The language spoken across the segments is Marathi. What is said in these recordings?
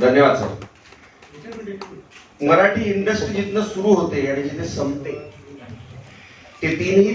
धन्यवाद सर. मराठी इंडस्ट्री जिथनं सुरू होते आणि जिथे संपते ते तीनही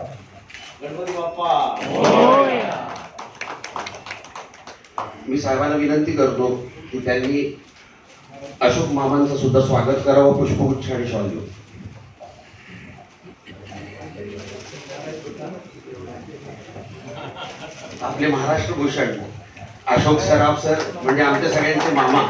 गणपती बाप्पा. मी साहेबांना विनंती करतो की त्यांनी अशोक मामांचं सुद्धा स्वागत करावं पुष्पगुच्छ आणि शॉल देऊन आपले महाराष्ट्र भूषण अशोक सराफ सर म्हणजे आमच्या सगळ्यांचे मामा.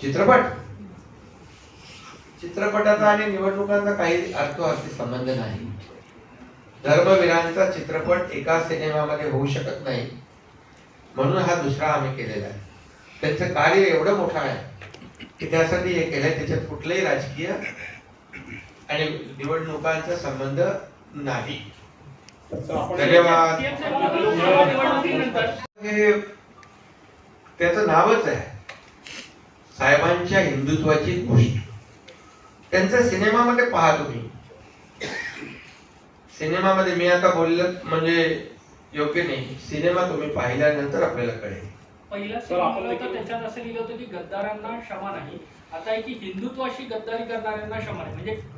चित्रपट. चित्रपटाचा आणि निवडणुकांचा काही अर्थार्थी संबंध नाही. धर्मवीरांचा चित्रपट एका सिनेमामध्ये होऊ शकत नाही. म्हणून हा दुसरा आम्ही केलेला आहे. त्यांचं कार्य एवढं मोठं आहे की त्यासाठी हे केलंय. त्याच्यात कुठलंही राजकीय आणि निवडणुकांचा संबंध नाही. धन्यवाद. हे त्याचं नावच आहे. साहेबांच्या हिंदुत्वाची गोष्ट. त्यांचा सिनेमामध्ये पहा तुम्ही. सिनेमामध्ये मी आता बोललं म्हणजे योग्य नाही. सिनेमा तुम्ही पाहिल्यानंतर आपल्याला कळेल. पहिला त्याच्यात असं लिहिलं होतं की गद्दारांना क्षमा नाही. आता आहे की हिंदुत्वाशी गद्दारी करणाऱ्यांना क्षमा नाही. म्हणजे